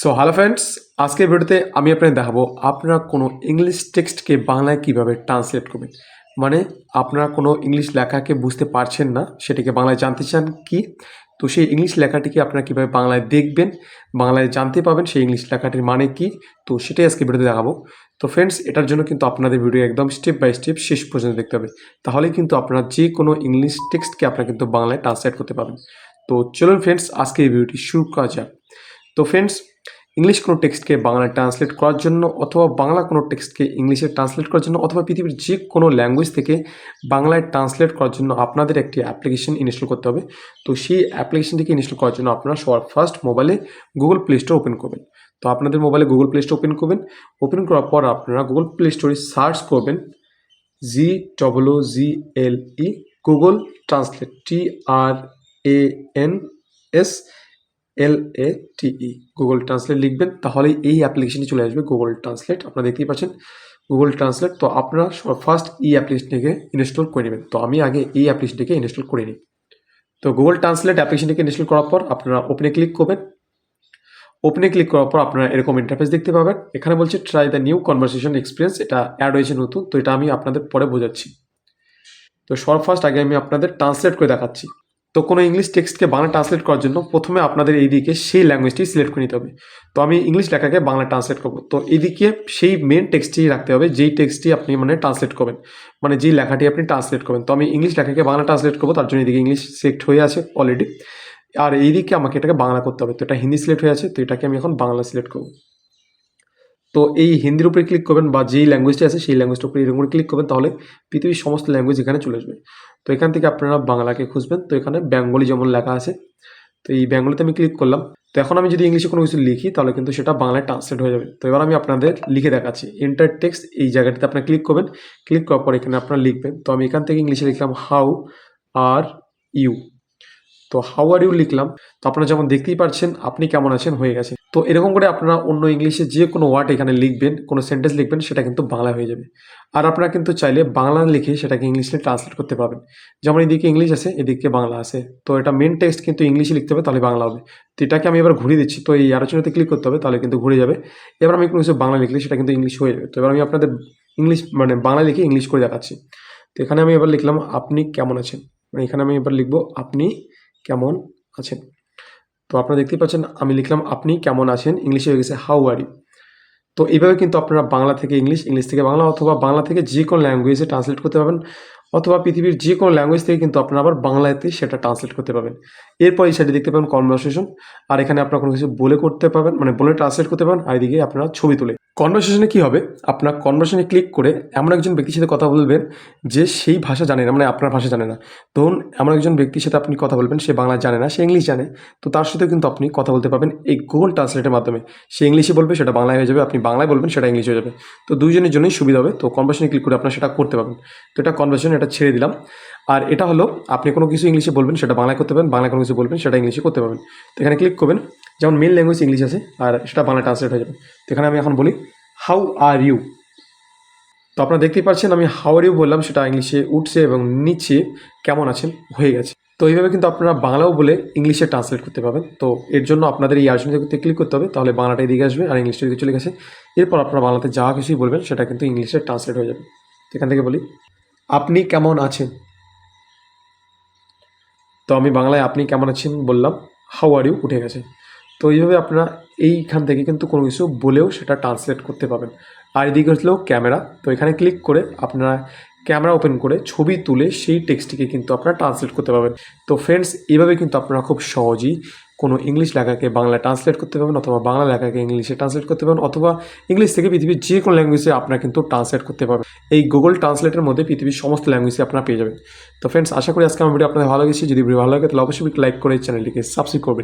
So hello friends আজকের ভিডিওতে আমি আপনাদের দেখাবো আপনারা কোনো ইংলিশ টেক্সটকে বাংলায় কীভাবে ট্রান্সলেট করবেন। মানে আপনারা কোনো ইংলিশ লেখাকে বুঝতে পারছেন না, সেটাকে বাংলায় জানতে চান কি? তো সেই ইংলিশ লেখাটিকে আপনারা কীভাবে বাংলায় দেখবেন, বাংলায় জানতে পাবেন সেই ইংলিশ লেখাটির মানে কি? তো সেটাই আজকে ভিডিওতে দেখাবো। তো ফ্রেন্ডস এটার জন্য কিন্তু আপনাদের ভিডিও একদম স্টেপ বাই স্টেপ শেষ পর্যন্ত দেখতে হবে। তাহলেই কিন্তু আপনারা যে কোনো ইংলিশ টেক্সটকে আপনারা কিন্তু বাংলায় ট্রান্সলেট করতে পারবেন। তো চলুন ফ্রেন্ডস আজকে এই ভিডিওটি শুরু করা যাক। তো ফ্রেন্ডস ইংলিশ কোনো টেক্সটকে বাংলায় ট্রান্সলেট করার জন্য অথবা বাংলা কোনো টেক্সটকে ইংলিশে ট্রান্সলেট করার জন্য অথবা পৃথিবীর যে কোনো ল্যাঙ্গুয়েজ থেকে বাংলায় ট্রান্সলেট করার জন্য আপনাদের একটি অ্যাপ্লিকেশন ইনস্টল করতে হবে। তো সেই অ্যাপ্লিকেশনটিকে ইনস্টল করার জন্য আপনারা সবার ফার্স্ট মোবাইলে গুগল প্লে স্টোর ওপেন করবেন। তো আপনাদের মোবাইলে গুগল প্লে স্টোর ওপেন করবেন। ওপেন করার পর আপনারা গুগল প্লে স্টোরে সার্চ করবেন G W G L E Google translate T R A N S L A T E Google translate লিখবেন, তাহলেই এই অ্যাপ্লিকেশনটি চলে আসবে গুগল ট্রান্সলেট আপনারা দেখতেই পাচ্ছেন গুগল ট্রান্সলেট তো আপনারা ফার্স্ট এই অ্যাপ্লিকেশনটিকে ইনস্টল করে নেবেন। তো আমি আগে এই অ্যাপ্লিকেশনটিকে ইনস্টল করে নিই। তো গুগল ট্রান্সলেট অ্যাপ্লিকেশনটিকে ইনস্টল করার পর আপনারা ওপেনে ক্লিক করবেন। ওপেনে ক্লিক করার পর আপনারা এরকম ইন্টারফেস দেখতে পাবেন। এখানে বলছে try the new conversation experience এটা অ্যাড হয়েছে নতুন, তো এটা আমি আপনাদের পরে বোঝাচ্ছি। তো সবার ফার্স্ট আগে আমি আপনাদের ট্রান্সলেট করে দেখাচ্ছি। তো কোনো ইংলিশ টেক্সটকে বাংলা ট্রান্সলেট করার জন্য প্রথমে আপনাদের এইদিকে সেই ল্যাঙ্গুয়েজটি সিলেক্ট করে নিতে হবে। তো আমি ইংলিশ লেখাকে বাংলা ট্রান্সলেট করব। তো এইদিকে সেই মেন টেক্সটটি রাখতে হবে, যেই টেক্সটটি আপনি মানে ট্রান্সলেট করবেন। মানে যেই লেখাটি আপনি ট্রান্সলেট করবেন। তো আমি ইংলিশ লেখাকে বাংলা ট্রান্সলেট করব, তার জন্য এদিকে ইংলিশ সিলেক্ট হয়ে আছে অলরেডি আর এইদিকে আমাকে এটাকে বাংলা করতে হবে। তো এটা হিন্দি সিলেক্ট হয়ে আছে, তো এটাকে আমি এখন বাংলা সিলেক্ট করব। তো এই হিন্দির উপরে ক্লিক করবেন বা যেই ল্যাঙ্গুয়েজটি আছে সেই ল্যাঙ্গুয়েজটার উপরে এরকম করে ক্লিক করবেন, তাহলে পৃথিবীর সমস্ত ল্যাঙ্গুয়েজ এখানে চলে আসবে। তো এখান থেকে আপনারা বাংলাকে খুঁজবেন। তো এখানে বেঙ্গলি যেমন লেখা আছে, তো এই বেঙ্গলিতে আমি ক্লিক করলাম। তো এখন আমি যদি ইংলিশে কোনো কিছু লিখি, তাহলে কিন্তু সেটা বাংলায় ট্রান্সলেট হয়ে যাবে। তো এবার আমি আপনাদের লিখে দেখাচ্ছি। এন্টার টেক্সট এই জায়গাটিতে আপনার ক্লিক করবেন। ক্লিক করার পর এখানে আপনারা লিখবেন। তো আমি এখান থেকে ইংলিশে লিখলাম হাউ আর ইউ তো হাউ আর ইউ লিখলাম। তো আপনারা যেমন দেখতেই পারছেন, আপনি কেমন আছেন, হয়ে গেছে। তো এরকম করে আপনারা অন্য ইংলিশে যে কোনো ওয়ার্ড এখানে লিখবেন, কোনো সেন্টেন্স লিখবেন, সেটা কিন্তু বাংলা হয়ে যাবে। আর আপনারা কিন্তু চাইলে বাংলা লিখে সেটাকে ইংলিশে ট্রান্সলেট করতে পারবেন। যেমন এদিকে ইংলিশ আছে, এদিকে বাংলা আছে। তো এটা মেন টেক্সট কিন্তু ইংলিশে লিখতে হবে, তাহলে বাংলা হবে। তো এটাকে আমি এবার ঘুরিয়ে দিচ্ছি। তো এই আলোচনাতে ক্লিক করতে হবে, তাহলে কিন্তু ঘুরে যাবে। এবার আমি কোনো কিছু বাংলা লিখলে সেটা কিন্তু ইংলিশ হয়ে যাবে। তো এবার আমি আপনাদের ইংলিশ মানে বাংলা লিখে ইংলিশ করে দেখাচ্ছি। তো এখানে আমি এবার লিখলাম, আপনি কেমন আছেন? মানে এখানে আমি এবার লিখব, আপনি কেমন আছেন? তো আপনারা দেখতেই পাচ্ছেন, আমি লিখলাম, আপনি কেমন আছেন? ইংলিশে হয়ে গেছে হাউ আর ইউ তো এইভাবে কিন্তু আপনারা বাংলা থেকে ইংলিশ ইংলিশ থেকে বাংলা অথবা বাংলা থেকে যে কোনো ল্যাঙ্গুয়েজে ট্রান্সলেট করতে পারবেন, অথবা পৃথিবীর যে কোনো ল্যাঙ্গুয়েজ থেকে কিন্তু আপনারা আবার বাংলাতে সেটা ট্রান্সলেট করতে পারবেন। এরপর এই সাইডে দেখতে পাবেন কনভারসেশন আর এখানে আপনারা কোনো কিছু বলে করতে পারবেন মানে বলে ট্রান্সলেট করতে পারেন আর এদিকে আপনারা ছবি তুলে। কনভারসেশনে কী হবে? আপনার কনভারসেশনে ক্লিক করে এমন একজন ব্যক্তির সাথে কথা বলবেন যে সেই ভাষা জানে না মানে আপনার ভাষা জানে না। ধরুন, এমন একজন ব্যক্তির সাথে আপনি কথা বলবেন, সে বাংলা জানে না, সে ইংলিশ জানে। তো তার সাথে কিন্তু আপনি কথা বলতে পারবেন এই গুগল ট্রান্সলেটের মাধ্যমে। সে ইংলিশে বলবে, সেটা বাংলায় হয়ে যাবে। আপনি বাংলায় বলবেন, সেটা ইংলিশ হয়ে যাবে। তো দুইজনের জন্যই সুবিধা হবে। তো কনভারসেশনে ক্লিক করে আপনার সেটা করতে পারবেন। তো এটা কনভারসেশন এটা ছেড়ে দিলাম। আর এটা হলো, আপনি কোনো কিছু ইংলিশে বলবেন, সেটা বাংলায় করতে পারবেন, বাংলায় কোনো কিছু বলবেন, সেটা ইংলিশে করতে পারবেন। তো এখানে ক্লিক করবেন। যেমন মেন ল্যাঙ্গুয়েজ ইংলিশ আছে, আর সেটা বাংলা ট্রান্সলেট হয়ে যাবে। তো এখানে আমি এখন বলি হাউ আর ইউ তো আপনারা দেখতেই পাচ্ছেন, আমি হাউ আর ইউ বললাম, সেটা ইংলিশে উঠছে এবং নিচে কেমন আছেন, হয়ে গেছে। তো এইভাবে কিন্তু আপনারা বাংলাও বলে ইংলিশে ট্রান্সলেট করতে পারবেন। তো এর জন্য আপনাদের এই আলোচনাতে ক্লিক করতে হবে, তাহলে বাংলাটা এদিকে আসবে আর ইংলিশটা এদিকে চলে গেছে। এরপর আপনারা বাংলাতে যা কিছুই বলবেন, সেটা কিন্তু ইংলিশে ট্রান্সলেট হয়ে যাবে। এখান থেকে বলি, আপনি কেমন আছেন? তো আমি বাংলায় আপনি কেমন আছেন বললাম হাউ আর ইউ উঠে গেছে। তো এইভাবে আপনারা এইখান থেকে কিন্তু কোনো কিছু বলেও সেটা ট্রান্সলেট করতে পারবেন। আর এদিকে হলো ক্যামেরা। তো এখানে ক্লিক করে আপনারা ক্যামেরা ওপেন করে ছবি তুলে সেই টেক্সটটিকে কিন্তু আপনারা ট্রান্সলেট করতে পারবেন। তো ফ্রেন্ডস এইভাবে কিন্তু আপনারা খুব সহজেই কোনো ইংলিশ লেখাকে বাংলা ট্রান্সলেট করতে পারবেন অথবা বাংলা লেখাকে ইংলিশে ট্রান্সলেট করতে পারবেন অথবা ইংলিশ থেকে পৃথিবীর যে কোনো ল্যাঙ্গুয়েজে আপনারা কিন্তু ট্রান্সলেট করতে পারবেন। এই গুগল ট্রান্সলেটের মধ্যে পৃথিবীর সমস্ত ল্যাঙ্গুয়েজে আপনারা পেয়ে যাবেন। তো ফ্রেন্ডস আশা করি আজকে আমার ভিডিও আপনাদের ভালো লেগেছে। যদি ভিডিও ভালো লাগে, তাহলে অবশ্যই লাইক করে চ্যানেলটিকে সাবস্ক্রাইব করবেন।